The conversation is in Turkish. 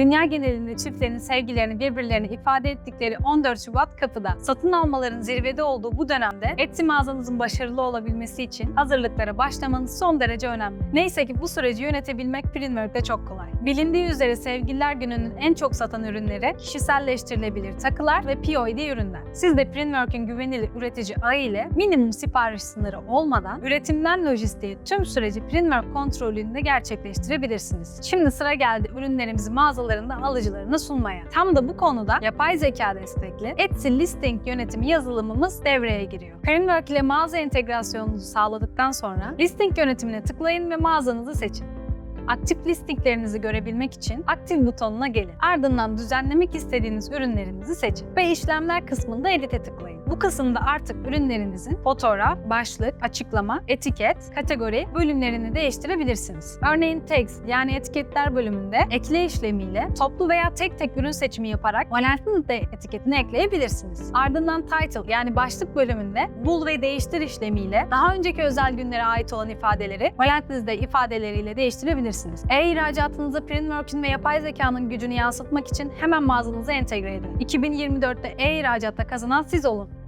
Dünya genelinde çiftlerin sevgilerini birbirlerine ifade ettikleri 14 Şubat kapıda. Satın almaların zirvede olduğu bu dönemde Etsy mağazanızın başarılı olabilmesi için hazırlıklara başlamanız son derece önemli. Neyse ki bu süreci yönetebilmek Printwork'te çok kolay. Bilindiği üzere Sevgililer Günü'nün en çok satan ürünleri kişiselleştirilebilir takılar ve POD ürünler. Siz de Printwork'ün güvenilir üretici ağı ile minimum sipariş sınırı olmadan üretimden lojistiğe tüm süreci Printwork kontrolünde gerçekleştirebilirsiniz. Şimdi sıra geldi ürünlerimizi mağazalarında alıcılarına sunmaya. Tam da bu konuda yapay zeka destekli Etsy Listing yönetimi yazılımımız devreye giriyor. Printwork ile mağaza entegrasyonunuzu sağladıktan sonra Listing yönetimine tıklayın ve mağazanızı seçin. Aktif listinglerinizi görebilmek için aktif butonuna gelin. Ardından düzenlemek istediğiniz ürünlerinizi seçin ve işlemler kısmında edit'e tıklayın. Bu kısımda artık ürünlerinizin fotoğraf, başlık, açıklama, etiket, kategori bölümlerini değiştirebilirsiniz. Örneğin text yani etiketler bölümünde ekle işlemiyle toplu veya tek tek ürün seçimi yaparak Valentine's Day etiketini ekleyebilirsiniz. Ardından title yani başlık bölümünde bul ve değiştir işlemiyle daha önceki özel günlere ait olan ifadeleri Valentine's Day ifadeleriyle değiştirebilirsiniz. E-ihracatınıza Printwork'ün ve yapay zekanın gücünü yansıtmak için hemen mağazanıza entegre edin. 2024'te e-ihracatta kazanan siz olun.